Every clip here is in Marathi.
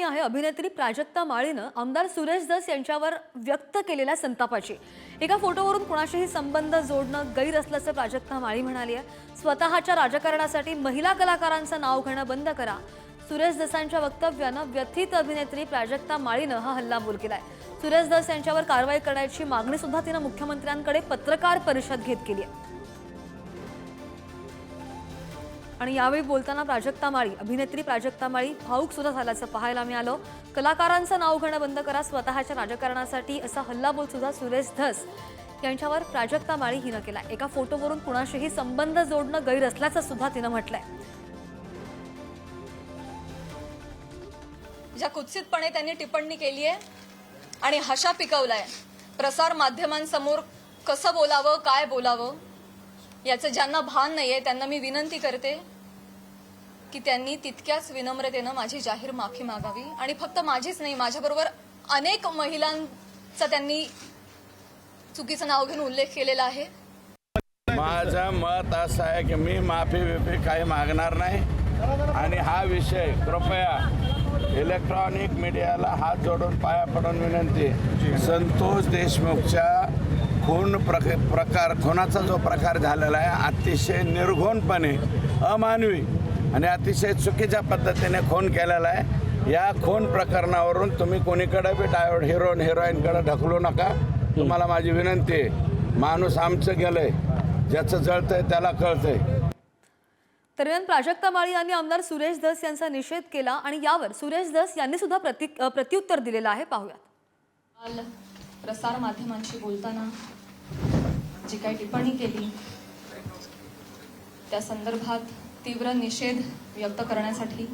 बातमी आहे अभिनेत्री प्राजक्ता माळीनं आमदार सुरेश दस यांच्यावर व्यक्त केलेल्या संतापाची. एका फोटोवरून कुणाशीही संबंध जोडणं गैर असल्याचं प्राजक्ता माळी म्हणाली आहे. स्वतःच्या राजकारणासाठी महिला कलाकारांचं नाव घेणं बंद करा. सुरेश दसांच्या वक्तव्यानं व्यथित अभिनेत्री प्राजक्ता माळीनं हा हल्लाबोल केलाय. सुरेश दस यांच्यावर कारवाई करण्याची मागणी सुद्धा तिनं मुख्यमंत्र्यांकडे पत्रकार परिषद घेत केली आहे. आणि यावेळी बोलताना प्राजक्ता माळी अभिनेत्री प्राजक्ता माळी भाऊक सुद्धा झाल्याचं पाहायला मिळालं. कलाकारांचं नाव घेणं बंद करा स्वतःच्या राजकारणासाठी असा हल्लाबोल सुद्धा सुरेश धस यांच्यावर प्राजक्ता माळी हिनं केला एका फोटोवरून कुणाशीही संबंध जोडणं गैर असल्याचं सुद्धा तिनं म्हटलंय. ज्या कुत्सितपणे त्यांनी टिप्पणी केली आहे आणि हशा पिकवलाय प्रसार माध्यमांसमोर कसं बोलावं काय बोलावं याचं ज्यांना भान नाहीये त्यांना मी विनंती करते की त्यांनी तितक्याच विनम्रतेनं माझी जाहीर माफी मागावी. आणि फक्त माझीच नाही माझ्याबरोबर अनेक महिलांचा त्यांनी चुकीचं नाव घेऊन उल्लेख केलेला आहे. माझं मत असं आहे की मी माफी बिफी काही मागणार नाही. आणि हा विषय कृपया इलेक्ट्रॉनिक मीडियाला हात जोडून पाया पडून विनंती. संतोष देशमुखच्या खून प्रक प्रकार खुनाचा जो प्रकार झालेला आहे अतिशय निर्घोणपणे अमानवी आणि अतिशय चुकीच्या पद्धतीने खून केलेला आहे. या खून प्रकरणावरून तुम्ही कोणीकडे बी डायोड हिरोईन हिरोईनकडे ढकलू नका. तुम्हाला माझी विनंती आहे माणूस आमचं गेलंय ज्याचं जळतंय त्याला कळतंय. दरम्यान प्राजक्ता माळी यांनी आमदार सुरेश धस यांचा निषेध केला आणि यावर सुरेश धस यांनी सुद्धा प्रति प्रत्युत्तर दिलेलं आहे. पाहूयात. प्रसार माध्यमांशी बोलताना जी काही टिप्पणी केली त्या संदर्भात तीव्र निषेध व्यक्त करण्यासाठी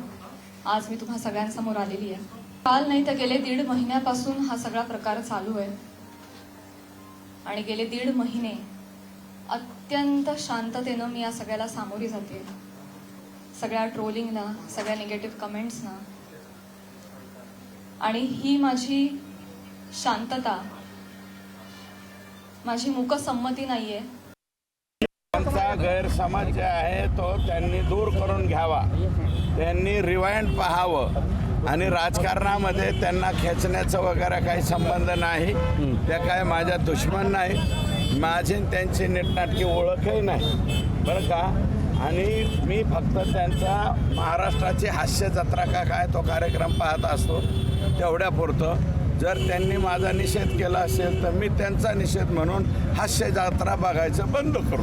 आज मी तुम्हा सगळ्यांसमोर आलेली आहे. काल नाही तर गेले दीड महिन्यापासून हा सगळा प्रकार चालू आहे. आणि गेले दीड महिने अत्यंत शांततेनं मी या सगळ्याला सामोरी जाते. सगळ्या ट्रोलिंगला सगळ्या निगेटिव्ह कमेंट्सना आणि ही माझी शांतता. माझी मूकसंमती नाहीये. त्यांचा गैरसमज जे आहे तो त्यांनी दूर करून घ्यावा. त्यांनी रिवाइंड पाहावं. आणि राजकारणामध्ये त्यांना खेचण्याचं वगैरे काही संबंध नाही. त्या काय माझ्या दुश्मन नाही. माझी त्यांची नीटनाटकी ओळखही नाही. बरं का? आणि मी फक्त त्यांचा महाराष्ट्राची हास्य जत्रा का काय तो कार्यक्रम पाहत असतो तेवढ्यापुरतं. जर त्यांनी माझा निषेध केला असेल तर मी त्यांचा निषेध म्हणून हास्य जात्रा बघायचं बंद करू.